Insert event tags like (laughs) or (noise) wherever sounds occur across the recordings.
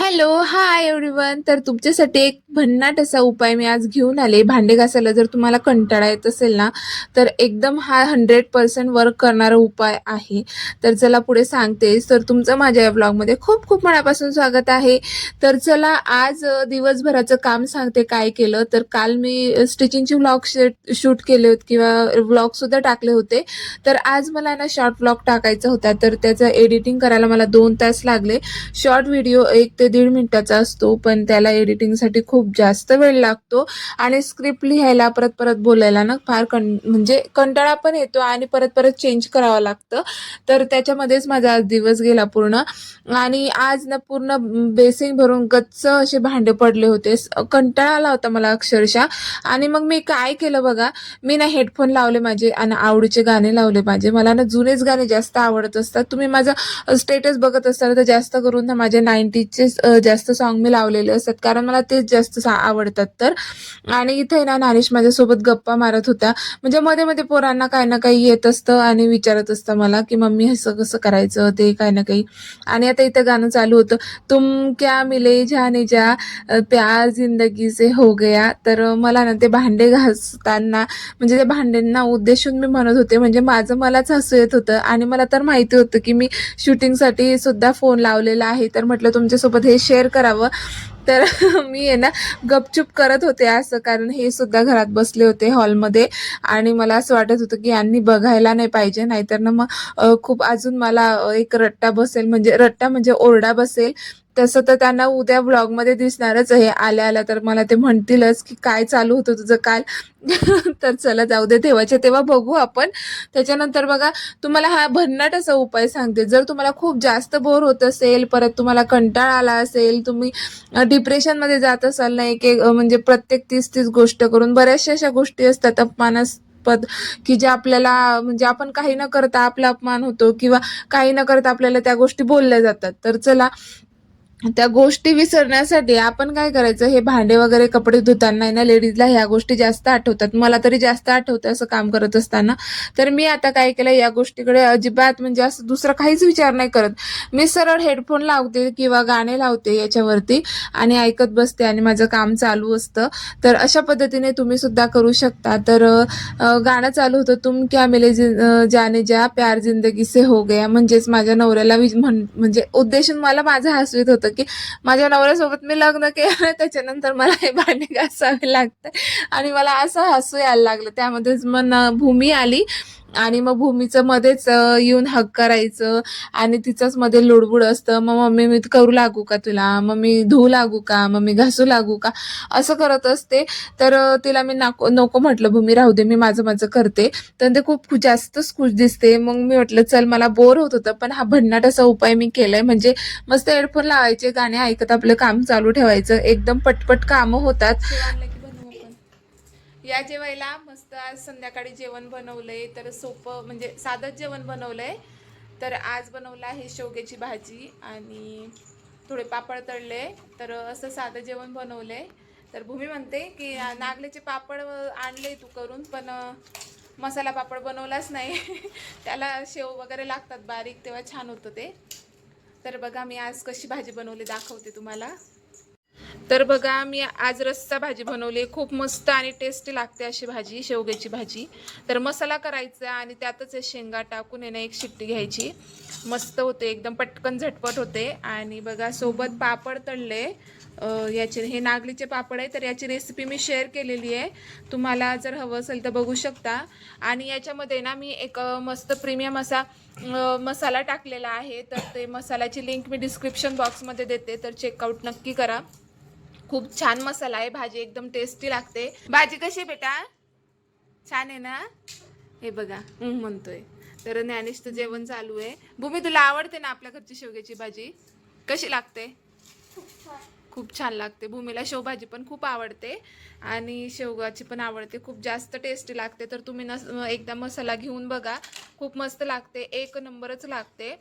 Hello hi everyone. तर तुमच्यासाठी एक भन्नाट असा उपाय मी आज घेऊन आले. भांडे घासायला जर तुम्हाला कंटाळा येत असेल ना तर एकदम हा हंड्रेड पर्सेंट वर्क करणारा उपाय आहे. तर चला पुढे सांगतेस तर तुमचं माझ्या या ब्लॉगमध्ये खूप खूप मनापासून स्वागत आहे. तर चला आज दिवसभराचं काम सांगते काय केलं. तर काल मी स्टिचिंगचे व्लॉग शूट केले होते किंवा व्लॉगसुद्धा टाकले होते. तर आज मला ना शॉर्ट व्लॉग टाकायचा होता. तर त्याचं एडिटिंग करायला मला दोन तास लागले. शॉर्ट व्हिडिओ एक ते दीड मिनिटाचा असतो पण त्याला एडिटिंगसाठी खूप जास्त वेळ लागतो. आणि स्क्रिप्ट लिहायला परत परत बोलायला ना फार कं म्हणजे कंटाळा पण येतो आणि परत परत चेंज करावं लागतं. तर त्याच्यामध्येच माझा आज दिवस गेला पूर्ण. आणि आज ना पूर्ण बेसिंग भरून गच्च असे भांडे पडले होते. कंटाळा आला होता मला अक्षरशः. आणि मग मी काय केलं बघा मी ना हेडफोन लावले माझे आणि आवडीचे गाणे लावले माझे. मला ना जुनेच गाणे जास्त आवडत असतात. तुम्ही माझा स्टेटस बघत असाल तर जास्त करून ना माझे नाईन्टीजचे जास्त सॉन्ग मी लावलेले असतात. कारण मला तेच जास्त आवडतात. तर आणि इथे ना नारेश माझ्यासोबत गप्पा मारत होत्या. म्हणजे मध्ये मध्ये पोरांना काही ना काही येत असतं आणि विचारत असतं मला की मम्मी असं कसं करायचं? ते काही ना काही. आणि आता इथं गाणं चालू होतं. तुम क्या मिले जाने जा प्यार जिंदगी से हो गया. तर मला ना ते भांडे घासताना म्हणजे त्या भांड्यांना उद्देशून मी म्हणत होते. म्हणजे माझं मलाच हसू येत होतं. आणि मला तर माहिती होतं की मी शूटिंगसाठी सुद्धा फोन लावलेला आहे. तर म्हटलं तुमच्यासोबत हे शेअर करावं. तर (laughs) मी आहे ना गपचूप करत होते असं कारण हे सुद्धा घरात बसले होते हॉलमध्ये आणि मला असं वाटत होतं की यांनी बघायला नाही पाहिजे नाहीतर ना मग खूप अजून मला एक रट्टा बसेल म्हणजे रट्टा म्हणजे ओरडा बसेल. तसं तर त्यांना उद्या ब्लॉगमध्ये दिसणारच आहे. आल्या आल्या तर मला ते म्हणतीलच की काय चालू होतं तुझं काल. (laughs) तर चला जाऊ दे तेव्हाचे तेव्हा बघू आपण. त्याच्यानंतर बघा तुम्हाला हा भन्नाट असा उपाय सांगते. जर तुम्हाला खूप जास्त बोर होत असेल परत तुम्हाला कंटाळा आला असेल तुम्ही डिप्रेशनमध्ये जात असाल ना एक एक म्हणजे प्रत्येक तीस तीस गोष्ट करून बऱ्याचशा अशा गोष्टी असतात अपमानास्पद की जे आपल्याला म्हणजे आपण काही न करता आपला अपमान होतो किंवा काही न करता आपल्याला त्या गोष्टी बोलल्या जातात. तर चला त्या गोष्टी विसरण्यासाठी आपण काय करायचं? हे भांडे वगैरे कपडे धुताना ना लेडीजला ह्या गोष्टी जास्त आठवतात. मला तरी जास्त आठवतं असं काम करत असताना. तर मी आता काय केलं या गोष्टीकडे अजिबात म्हणजे असं दुसरं काहीच विचार नाही करत. मी सरळ हेडफोन लावते किंवा गाणे लावते याच्यावरती आणि ऐकत बसते आणि माझं काम चालू असतं. तर अशा पद्धतीने तुम्ही सुद्धा करू शकता. तर गाणं चालू होतं तुम क्या मिले जाने जा प्यार जिंदगी से हो गया. म्हणजेच माझ्या नवऱ्याला विज- म्हण म्हणजे उद्देशून मला माझं हसवीत होतं. होतं की माझ्या नवऱ्यासोबत मी लग्न केलं त्याच्यानंतर मला हे भांडे घासावे लागतं. आणि मला असं हसू यायला लागलं. त्यामध्येच मग भूमी आली. आणि मग भूमीचं मध्येच येऊन हक करायचं आणि तिचंच मध्ये लुडबुड असतं. मग मम्मी मी करू लागू का तुला? मम्मी धुवू लागू का? मम्मी घासू लागू का? असं करत असते. तर तिला मी नको नको म्हटलं भूमी राहू दे मी माझं माझं करते. तर ते खूप जास्तच खुश दिसते. मग मी म्हटलं चल मला बोर होत होतं पण हा भन्नाट असा उपाय मी केलाय. म्हणजे मस्त हेडफोन लावायचे गाणे ऐकत आपलं काम चालू ठेवायचं. एकदम पटपट कामं होतात. या जेवायला मस्त आज संध्याकाळी जेवण बनवलं आहे तर सोपं म्हणजे साधंच जेवण बनवलं आहे तर आज बनवलं आहे शेवग्याची भाजी आणि थोडे पापड तळले तर असं साधं जेवण बनवलं आहे तर भूमी म्हणते की नागल्याचे पापड आणले तू करून पण मसाला पापड बनवलाच नाही. (laughs) त्याला शेव वगैरे लागतात बारीक तेव्हा छान होतं ते. तर बघा मी आज कशी भाजी बनवली दाखवते तुम्हाला. तर बघा मी आज रस्सा भाजी बनवली. खूप मस्त आणि टेस्टी लागते अशी भाजी शेवग्याची भाजी. तर मसाला करायचा आणि त्यातच शेंगा टाकून येणं एक शिट्टी घ्यायची. मस्त होते एकदम पटकन झटपट होते. आणि बघा सोबत पापड तळले. याचे हे नागलीचे पापड आहे तर याची रेसिपी मी शेअर केलेली आहे. तुम्हाला जर हवं असेल तर बघू शकता. आणि याच्यामध्ये ना मी एक मस्त प्रीमियम असा मसाला टाकलेला आहे. तर ते मसाल्याची लिंक मी डिस्क्रिप्शन बॉक्समध्ये देते. तर चेकआउट नक्की करा. खूप छान मसाला आहे भाजी एकदम टेस्टी लागते. भाजी कशी बेटा? छान आहे ना? हे बघा हं म्हणतोय. तर ज्ञानेशचं जेवण चालू आहे. भूमी तुला आवडते ना आपल्या घरची शेवग्याची भाजी? कशी लागते? खूप छान. लागते. भूमीला शेवभाजी पण खूप आवडते आणि शेवगाची पण आवडते. खूप जास्त टेस्टी लागते. तर तुम्ही नस एकदा मसाला घेऊन बघा. खूप मस्त लागते. एक नंबरच लागते.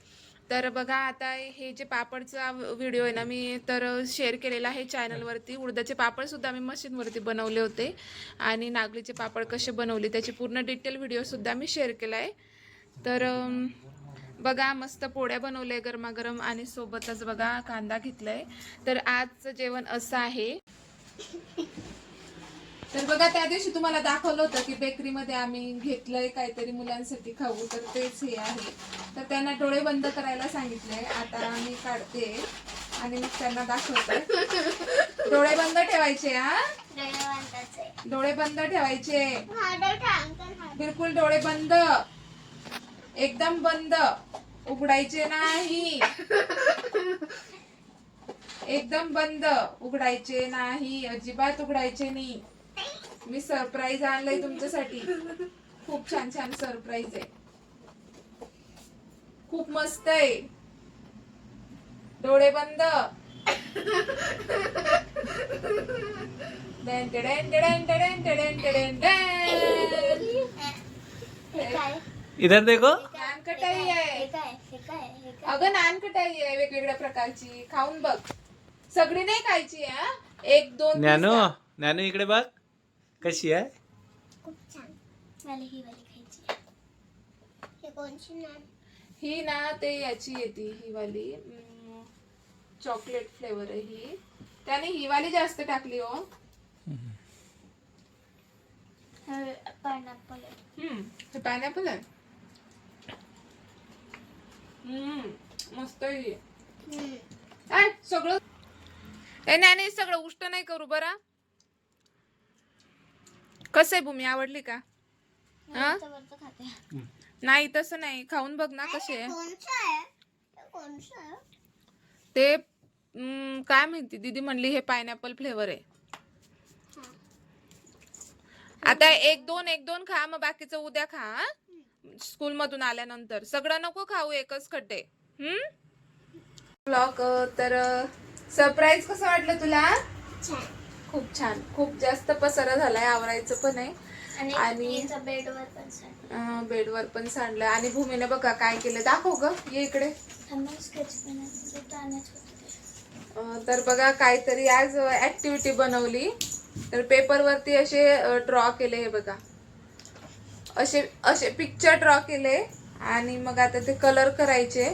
तर बघा आता हे जे पापडचा व्हिडिओ आहे ना मी तर शेअर केलेला आहे चॅनलवरती. उडदाचे पापडसुद्धा मी मशीनवरती बनवले होते आणि नागलीचे पापड कसे बनवले त्याची पूर्ण डिटेल व्हिडिओसुद्धा मी शेअर केला आहे. तर बघा मस्त पोळ्या बनवल्या गरमागरम आणि सोबतच बघा कांदा घेतलाय. तर आजचं जेवण असं आहे. तर बघा त्या दिवशी तुम्हाला दाखवलं होतं की बेकरीमध्ये आम्ही घेतलंय काहीतरी मुलांसाठी खाऊ तर तेच हे आहे. तर त्यांना डोळे बंद करायला सांगितले. आता मी काढते आणि मग त्यांना दाखवते. डोळे बंद ठेवायचे हा? डोळे बंद ठेवायचे. बिलकुल डोळे बंद. एकदम बंद. उघडायचे नाही. एकदम बंद. उघडायचे नाही. अजिबात उघडायचे नाही. मी सरप्राईज आणलंय तुमच्यासाठी खूप छान छान सरप्राईज आहे खूप मस्त आहे डोळे बंद डेन टेडेन टेडेन टेडेन टेडेन टेडेन डेन. इधर देखो नानकटाई आहे अगं नानकटाई आहे वेगवेगळ्या प्रकारची खाऊन बघ सगळी नाही खायची हा एक दोन. ज्ञानू इकडे बघ कशी आहे? खूप छान. मला ही वाली खायची हे कोणची नान ही ना ते याची येते ही वाली. चॉकलेट फ्लेवर आहे ही. त्याने ही वाली जास्त टाकली हो. पायनॅपल हम्म हे पायनॅपल आहे. हम्म मस्त आहे ही. आय, सगळं ए नाही सगळं उष्ट नाही करू बरा. कसं आहे भूमी? आवडली का? हा? खाते नाही तसं नाही. खाऊन बघ ना कसे ते काय माहिती? दीदी म्हणली हे पायनॅपल फ्लेवर आहे. आता एक दोन एक दोन खा मग बाकीचं उद्या खा स्कूल मधून आल्यानंतर. सगळं नको खाऊ एकच खड्डे. हम्म? ब्लॉग तर सरप्राईज कसं वाटलं तुला? खूप छान. खूप जास्त पसारा झालाय आवरायचं पण आहे. आणि बेडवर पण सांडलं. आणि भूमीने बघा काय केलं. दाखव ग ये इकडे. तर बघा काहीतरी आज ऍक्टिव्हिटी बनवली. तर पेपरवरती असे ड्रॉ केले हे बघा. असे असे पिक्चर ड्रॉ केले. आणि मग आता ते कलर करायचे.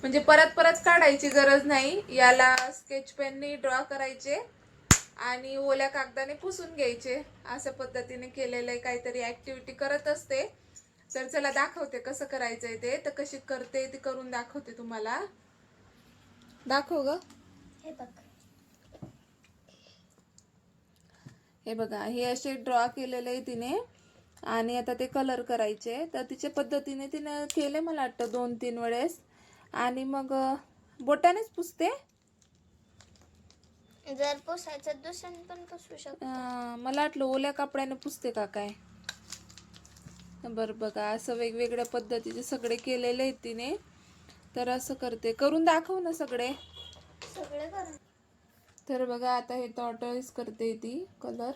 म्हणजे परत परत काढायची गरज नाही. याला स्केच पेननी ड्रॉ करायचे. आणि ओल्या कागदाने पुसून घ्यायचे. अशा पद्धतीने केलेलं आहे काहीतरी ऍक्टिव्हिटी करत असते. तर चला दाखवते कसं करायचंय ते. तर कशी करते ते करून दाखवते तुम्हाला. दाखव ग. हे बघ. हे बघा हे असे ड्रॉ केलेले आहे तिने. आणि आता ते कलर करायचे. तर तिच्या पद्धतीने तिने केले मला वाटतं दोन तीन वेळेस. आणि मग बोटानेच पुसते. जर पुसायचं दुसऱ्याने पण पुसू शकतो. अं, मला वाटलं ओल्या कपड्याने पुसते का काय? बरं बघा असं वेगवेगळ्या पद्धतीचे सगळे केलेले आहेत तिने. तर असं करते. करून दाखव ना सगळे. सगळे करून. तर बघा आता हे टॉटॉईज करते ती कलर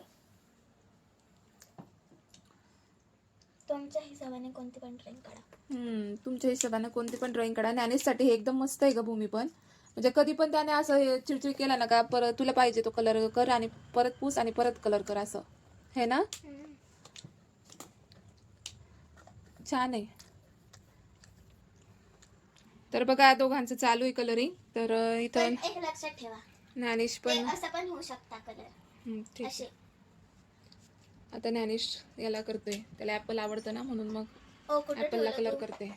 तुमच्या हिशोबाने कोणती पण ड्रॉइंग काढा. हम्म, तुमच्या हिशोबाने कोणती पण ड्रॉइंग काढा. ज्ञानेशसाठी हे एकदम मस्त आहे का भूमी पण. म्हणजे कधी पण त्याने असं हे चिडचिड केला ना का परत तुला पाहिजे तो कलर कर आणि परत पूस आणि परत कलर कर असं. हे ना? छान आहे. तर बघा दोघांचं चालू आहे कलरिंग तर इथं पण एक लक्षात ठेवा. ज्ञानेश पण असं पण होऊ शकता कलर ठीक असे. आता ज्ञानेश याला करतोय. त्याला ऍपल आवडतं ना म्हणून मग ऍपलला कलर? करते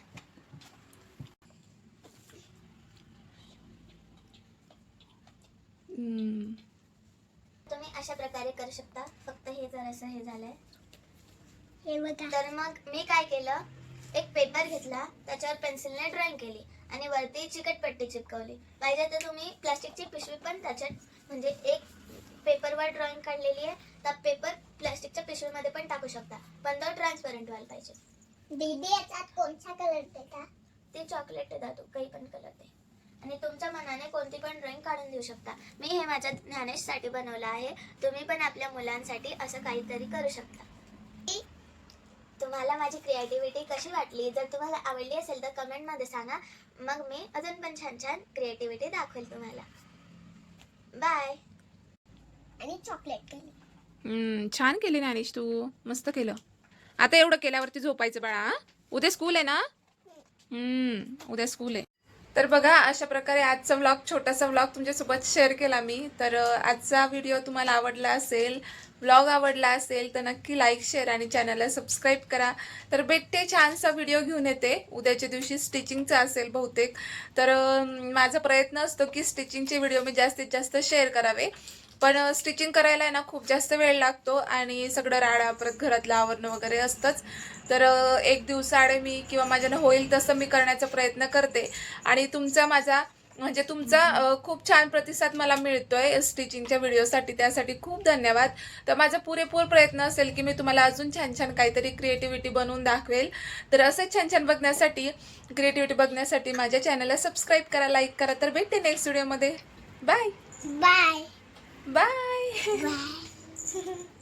तुम्ही अशा प्रकारे करू शकता. फक्त हे जरासं हे झालंय. हे बघा. तर मग मी काय केलं? एक पेपर घेतला. त्याच्यावर पेन्सिलने ड्रॉइंग केली आणि वरती चिकट पट्टी चिपकवली. पाहिजे तर तुम्ही प्लास्टिकची पिशवी पण त्याच्यात म्हणजे एक पेपरवर ड्रॉइंग काढलेली आहे. तर पेपर प्लास्टिकच्या पिशवीमध्ये पण टाकू शकता. पण तो ट्रान्सपरंट व्हायला पाहिजे. दीदी याच्यात कोणता कलर देता? ते चॉकलेट दादू काही पण कलर दे. आणि तुमच्या मनाने कोणती पण ड्रॉइंग काढून देऊ शकता. मी हे माझ्या ज्ञानेशसाठी बनवलं आहे. तुम्ही पण आपल्या मुलांसाठी असं काहीतरी करू शकता. तुम्हाला माझी क्रिएटिव्हिटी कशी वाटली? जर तुम्हाला आवडली असेल तर कमेंटमध्ये सांगा. मग मी अजून पण छान छान क्रिएटिव्हिटी दाखवेल तुम्हाला. बाय आणि चॉकलेट केली. छान केली ज्ञानेश तू. मस्त केलं. आता एवढं केल्यावरती झोपायचं बाळा हा? उद्या स्कूल आहे ना? हम्म, उद्या स्कूल आहे. तर बघा अशा प्रकारे आजचा व्लॉग छोटासा व्लॉग तुमच्यासोबत शेअर केला मी. तर आजचा व्हिडिओ तुम्हाला आवडला असेल व्लॉग आवडला असेल तर नक्की लाईक शेअर आणि चॅनलला सबस्क्राईब करा. तर भेटते छानसा व्हिडिओ घेऊन येते. उद्याच्या दिवशी स्टिचिंगचा असेल बहुतेक. तर माझा प्रयत्न असतो की स्टिचिंगचे व्हिडिओ मी जास्तीत जास्त शेअर करावे. पण स्टिचिंग करायला आहे ना खूप जास्त वेळ लागतो आणि सगळं राडा परत घरातलं आवरणं वगैरे असतंच. तर एक दिवसाआडे मी किंवा माझ्यानं होईल तसं मी करण्याचा प्रयत्न करते. आणि तुमचा माझा म्हणजे तुमचा खूप छान प्रतिसाद मला मिळतोय स्टिचिंगच्या व्हिडिओसाठी त्यासाठी खूप धन्यवाद. तर माझा पुरेपूर प्रयत्न असेल की मी तुम्हाला अजून छान छान काहीतरी क्रिएटिव्हिटी बनवून दाखवेल. तर असंच छान छान बघण्यासाठी क्रिएटिव्हिटी बघण्यासाठी माझ्या चॅनलला सबस्क्राईब करा लाईक करा. तर भेटते नेक्स्ट व्हिडिओमध्ये बाय बाय बाय बाय (laughs)